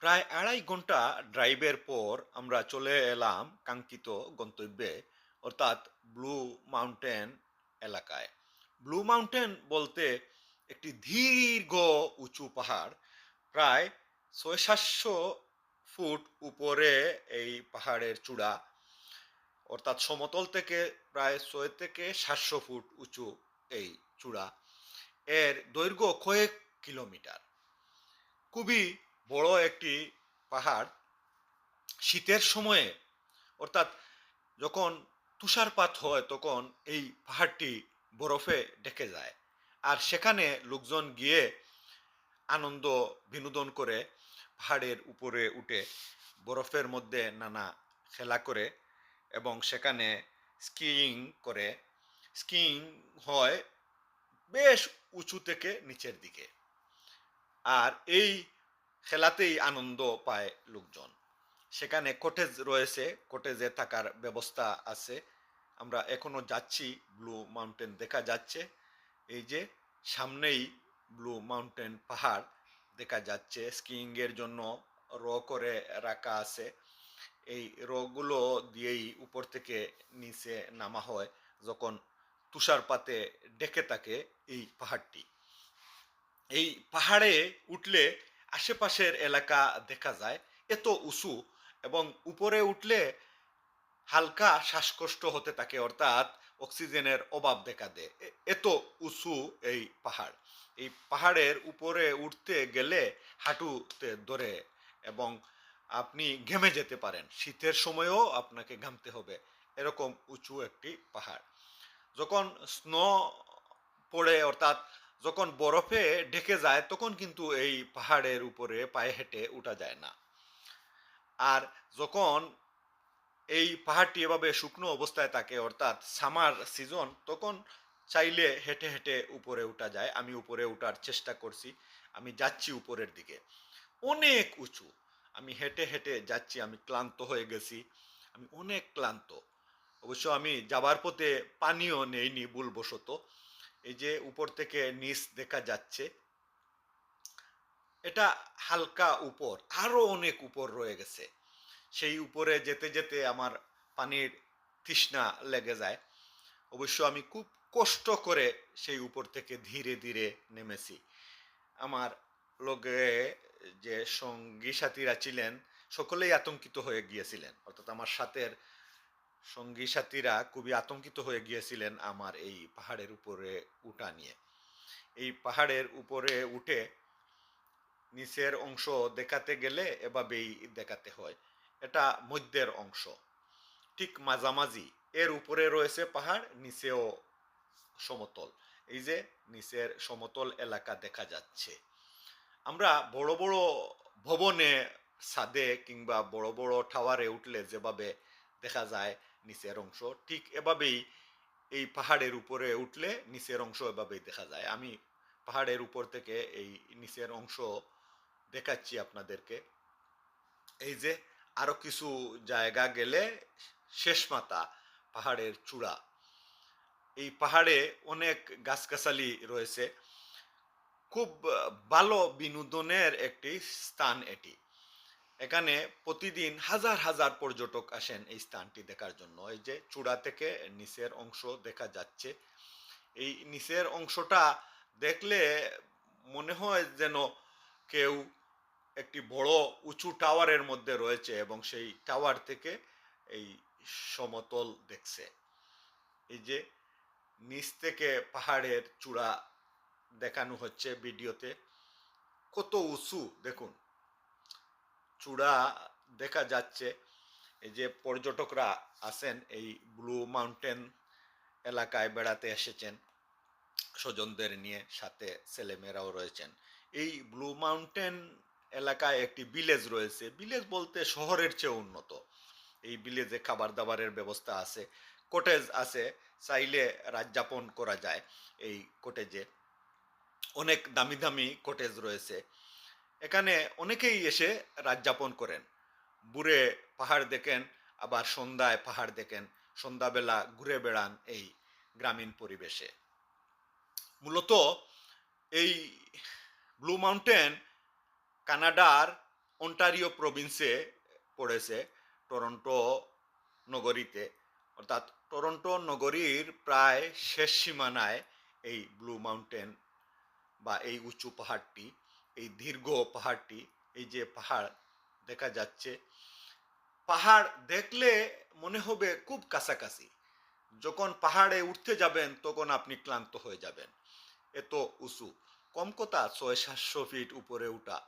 প্রায় আড়াই ঘণ্টা ড্রাইভের পর আমরা চলে এলাম কাঙ্ক্ষিত গন্তব্যে, অর্থাৎ ব্লু মাউন্টেন এলাকায়। ব্লু মাউন্টেন বলতে একটি দীর্ঘ উঁচু পাহাড়, প্রায় ছয় সাতশো ফুট উপরে এই পাহাড়ের চূড়া, অর্থাৎ সমতল থেকে প্রায় ছয় থেকে সাতশো ফুট উঁচু এই চূড়া। এর দৈর্ঘ্য কয়েক কিলোমিটার। খুবই বড় একটি পাহাড়, শীতের সময়ে, অর্থাৎ যখন তুষারপাত হয় তখন এই পাহাড়টি বরফে ঢেকে যায়। আর সেখানে লোকজন গিয়ে আনন্দ বিনোদন করে পাহাড়ের উপরে উঠে, বরফের মধ্যে নানা খেলা করে এবং সেখানে স্কিইং করে। স্কিইং হয় বেশ উঁচু থেকে নিচের দিকে। আর এই খেলাতেই আনন্দ পায় লোকজন। সেখানে কটেজ রয়েছে কটেজে থাকার ব্যবস্থা আছে। আমরা এখনও যাচ্ছি ব্লু মাউন্টেন দেখা যাচ্ছে। এই যে সামনেই ব্লু মাউন্টেন পাহাড় দেখা যাচ্ছে। স্কিইং এর জন্য র করে রাখা আছে। এই রগুলো দিয়েই উপর থেকে নিচে নামা হয় যখন তুষারপাতে ডেকে থাকে এই পাহাড়টি। এই পাহাড়ে উঠলে আশেপাশের এলাকা দেখা যায়, এত উঁচু এবং উপরে উঠলে হালকা শ্বাসকষ্ট হতে থাকে, অর্থাৎ অক্সিজেনের অভাব দেখা দেয়। এত উঁচু এই পাহাড়। এই পাহাড়ের উপরে উঠতে গেলে হাঁটুতে ধরে এবং আপনি ঘেমে যেতে পারেন। শীতের সময়ও আপনাকে ঘামতে হবে। এরকম উঁচু একটি পাহাড়। যখন স্নো পড়ে, অর্থাৎ যখন বরফে ঢেকে যায়, তখন কিন্তু এই পাহাড়ের উপরে পায়ে হেঁটে উঠা যায় না। আর যখন এই পাহাড়টি এভাবে শুকনো অবস্থায় থাকে, অর্থাৎ সামার সিজন, তখন চাইলে হেঁটে হেঁটে উপরে উঠা যায়। আমি উপরে উঠার চেষ্টা করছি, আমি যাচ্ছি উপরের দিকে। অনেক উঁচু। আমি হেঁটে হেঁটে যাচ্ছি, আমি ক্লান্ত হয়ে গেছি। আমি অনেক ক্লান্ত। অবশ্য আমি যাবার পথে পানিও নেইনি ভুলবশত। এই যে উপর থেকে নিচ দেখা যাচ্ছে, এটা হালকা উপর, আরও অনেক উপর রয়ে গেছে। সেই উপরে যেতে যেতে আমার পানির তৃষ্ণা লেগে যায়। অবশ্য আমি খুব কষ্ট করে সেই উপর থেকে ধীরে ধীরে নেমেছি। আমার লগে যে সঙ্গী সাথীরা ছিলেন, সকলেই আতঙ্কিত হয়ে গিয়েছিলেন। অর্থাৎ আমার সাথের সঙ্গী সাথীরা খুবই আতঙ্কিত হয়ে গিয়েছিলেন আমার এই পাহাড়ের উপরে উঠা নিয়ে। এই পাহাড়ের উপরে উঠে নিচের অংশ দেখাতে গেলে এভাবেই দেখাতে হয়। এটা মধ্যের অংশ। ঠিক মাঝামাঝি। এর উপরে রয়েছে পাহাড়, নিচেও সমতল। এই যে নিচের সমতল এলাকা দেখা যাচ্ছে। আমরা বড় বড় ভবনে ছাদে কিংবা বড় বড় টাওয়ারে উঠলে যেভাবে দেখা যায় নিচের অংশ। ঠিক এভাবেই এই পাহাড়ের উপরে উঠলে নিচের অংশ এভাবেই দেখা যায়। আমি পাহাড়ের উপর থেকে এই নিচের অংশ দেখাচ্ছি আপনাদেরকে। এই যে আরও কিছু জায়গা গেলে শেষ মাথা, পাহাড়ের চূড়া। এই পাহাড়ে অনেক গাছগাছালি রয়েছে। খুব ভালো বিনোদনের একটি স্থান এটি। এখানে প্রতিদিন হাজার হাজার পর্যটক আসেন এই স্থানটি দেখার জন্য। এই যে চূড়া থেকে নিচের অংশ দেখা যাচ্ছে। এই নিচের অংশটা দেখলে মনে হয় যেন কেউ একটি বড় উঁচু টাওয়ারের মধ্যে রয়েছে এবং সেই টাওয়ার থেকে এই সমতল দেখছে। এই যে নিচ থেকে পাহাড়ের চূড়া দেখানো হচ্ছে ভিডিওতে। কত উঁচু, দেখুন। চূড়া দেখা যাচ্ছে। এই যে পর্যটকরা আসেন এই ব্লু মাউন্টেন এলাকায় বেড়াতে এসেছেন, স্বজনদের নিয়ে সাথে ছেলেমেয়েরাও রয়েছেন। এই ব্লু মাউন্টেন এলাকায় একটি ভিলেজ রয়েছে। ভিলেজ বলতে শহরের চেয়ে উন্নত। এই ভিলেজে খাবার দাবারের ব্যবস্থা আছে কটেজ আছে, চাইলে রাত যাপন করা যায় এই কটেজে অনেক দামি দামি কটেজ রয়েছে। এখানে অনেকেই এসে রাত যাপন করেন। বুড়ে পাহাড় দেখেন, আবার সন্ধ্যায় পাহাড় দেখেন, সন্ধ্যাবেলা ঘুরে বেড়ান এই গ্রামীণ পরিবেশে। মূলত এই ব্লু মাউন্টেন কানাডার অন্টারিও প্রভিন্সে পড়েছে, টরন্টো নগরীতে। অর্থাৎ টরন্টো নগরীর প্রায় শেষ সীমানায় এই ব্লু মাউন্টেন বা এই উঁচু পাহাড়টি এই দীর্ঘ পাহাড়টি, এই যে পাহাড় দেখা যাচ্ছে, পাহাড় দেখলে মনে হবে খুব কাছাকাছি। যখন পাহাড়ে উঠতে যাবেন, তখন আপনি ক্লান্ত হয়ে যাবেন। এত উঁচু, কম কথা ছয় সাতশো ফিট উপরে উঠা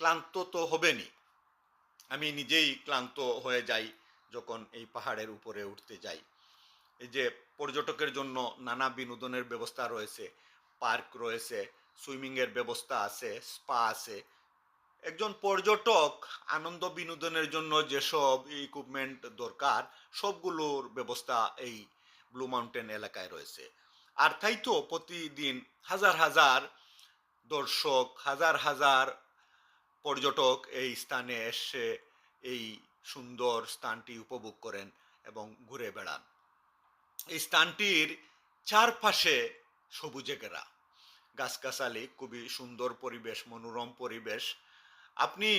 ক্লান্ত তো হবেনি আমি নিজেই ক্লান্ত হয়ে যাই যখন এই পাহাড়ের উপরে উঠতে যাই। এই যে পর্যটকের জন্য নানা বিনোদনের ব্যবস্থা রয়েছে, পার্ক রয়েছে সুইমিংয়ের ব্যবস্থা আছে, স্পা আছে। একজন পর্যটক আনন্দ বিনোদনের জন্য যেসব ইকুইপমেন্ট দরকার, সবগুলোর ব্যবস্থা এই ব্লু মাউন্টেন এলাকায় রয়েছে। আর তাই তো প্রতিদিন হাজার হাজার দর্শক, হাজার হাজার পর্যটক এই স্থানে এসে এই সুন্দর স্থানটি উপভোগ করেন এবং ঘুরে বেড়ান। এই স্থানটির চারপাশে সবুজে ঘেরা। গাছগাছালি, খুবই সুন্দর পরিবেশ, মনোরম পরিবেশ। আপনি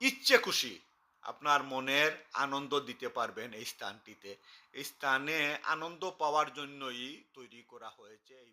ইচ্ছে খুশি আপনার মনের আনন্দ দিতে পারবেন এই স্থানটিতে। এই স্থানে আনন্দ পাওয়ার জন্যই তৈরি করা হয়েছে এই